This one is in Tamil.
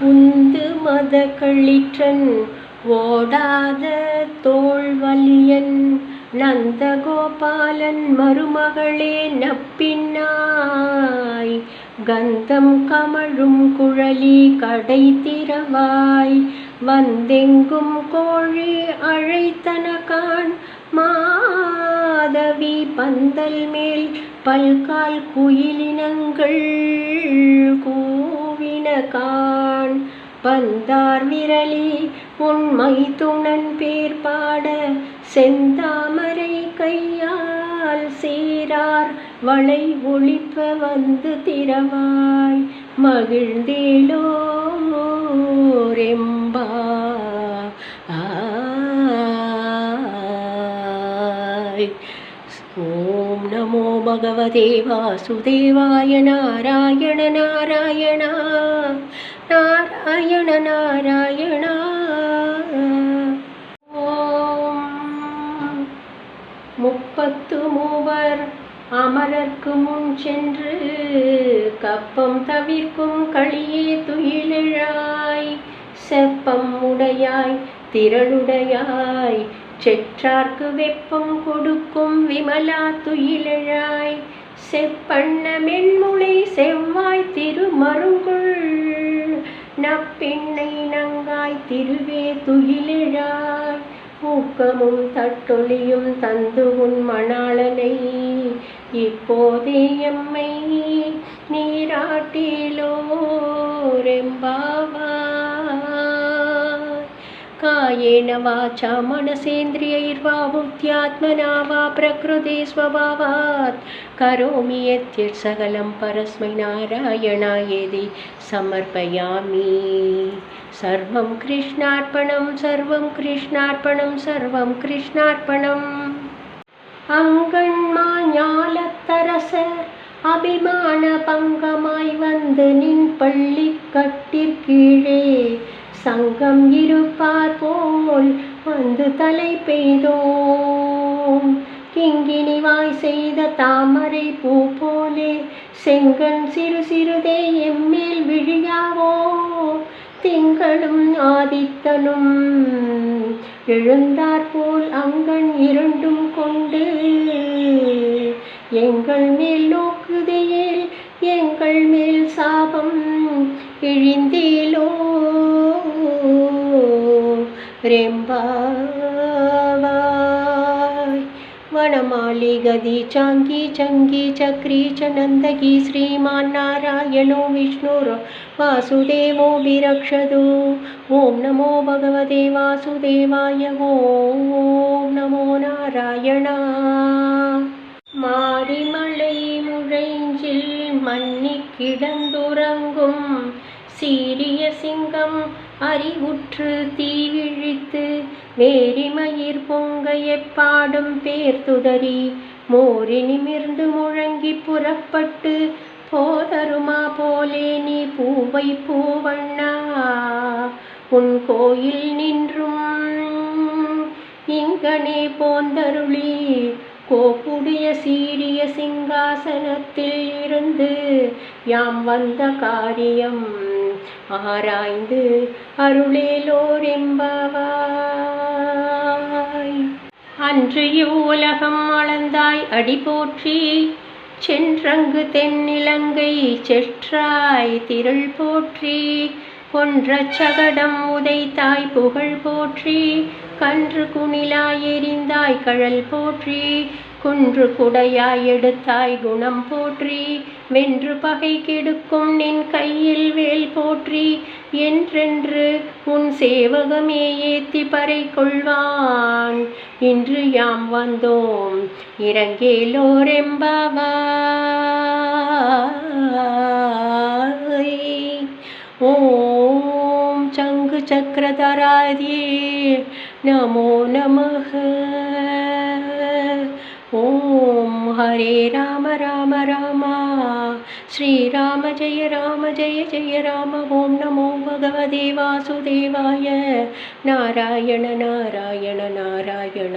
உந்து மத கழிற்றன் ஓடாத தோல்வலியன் நந்தகோபாலன் மருமகளே நப்பின்னாய் கந்தம் கமழும் குழலி கடை திறவாய். வந்தெங்கும் கோழி அழைத்தனகான் மாதவி பந்தல் மேல் பல்கால் குயிலினங்கள் கூவின கூவினகான் வந்தார் விரலி உண்மை துணன் பேர் பாட செந்தாமரை கையால் சீரார். வளை ஒழிப்ப வந்து திறவாய் மகிழ்ந்தேலோ ரெம்பா ஓம் நமோ வாசுதேவாய நாராயண நாராயணா நாராயண நாராயணா ஓம் முப்பத்து மூவர் அமரர்க்கு முன் சென்று கப்பம் தவிர்க்கும் களியே துயிலெழாய் செப்பம் உடையாய் திரளுடையாய் செற்றார்க்கு வெப்பம் கொடுக்கும் விமலா துயிலழாய். செப்பண்ண மென்முளை செவ்வாய் திருமருங்குள் நப்பிண்ணை நங்காய் திருவே துயிலழாய். ஊக்கமும் தட்டொலியும் தந்து உன் மணாளனை. இப்போதே எம்மை நீராட்டிலோரெம்பாவாய். कायेन वाचा मनसेन्द्रियैर्वा बुद्ध्यात्मना वा प्रकृते स्वभावात् करोमि यद्यत् सकलं परस्मै नारायणायेदि समर्पयामि सर्वं कृष्णार्पणं सर्वं कृष्णार्पणं सर्वं कृष्णार्पणम् அங்கண்மா ஞாலத்தரசர் அபிமான பங்கமாய் வந்து நின் பள்ளி கட்டிற்கீழே சங்கம் இருப்பார் போல் வந்து தலை பெய்தோம். கிங்கினி வாய் செய்த தாமரை பூ போலே செங்கன் சிறு சிறுதே எம்மேல் விழியாவோ. திங்களும் ஆதித்தனும் எழுந்தார் போல் அங்கன் இரண்டும் கொண்டு எங்கள் மேல் நோக்குதையில் எங்கள் மேல் சாபம் இழிந்தேலோ ரெம்பாவாய் वनमाली गदी चाङ्गी चङ्गी चक्री च नन्दगी श्रीमान् नारायणो विष्णुरो वासुदेवो विरक्षतु ॐ नमो भगवते वासुदेवाय ॐ नमो नारायणा மாரிமலை முழைஞ்சில் மன்னி கிடந்துறங்கும் சீரிய சிங்கம் அறிவுற்று தீவிழித்து வேரிமயிர் பொங்க எப்பாடும் பேர் துதறி மோரி நிமிர்ந்து முழங்கி புறப்பட்டு போதருமா போலே நீ பூவை பூவண்ணா உன் கோயில் நின்றும் இங்கனே போந்தருளி கோப்புடைய சீரிய சிங்காசனத்தில் இருந்து யாம் வந்த காரியம் ஆராய்ந்து அருளேலோரெம்பவாய். அன்று இவ்வுலகம் அளந்தாய் அடி போற்றி சென்றங்கு தென்னிலங்கை செற்றாய் திரள் போற்றி கொன்ற சகடம் உதைத்தாய் புகழ் போற்றி கன்று குணிலாய் எரிந்தாய் கழல் போற்றி குன்று குடையாய் எடுத்தாய் குணம் போற்றி வென்று பகை கெடுக்கும் நின் கையில் வேல் போற்றி என்றென்று உன் சேவகமே ஏத்தி பறை கொள்வான். இன்று யாம் வந்தோம் இறங்கேலோரெம்பவாய் ஓம் சங்கு சக்கரதராதியே नमो नमः। ॐ हरे राम राम राम। श्रीराम जय राम जय जय राम। ॐ नमो भगवते वासुदेवाय। नारायण नारायण नारायण।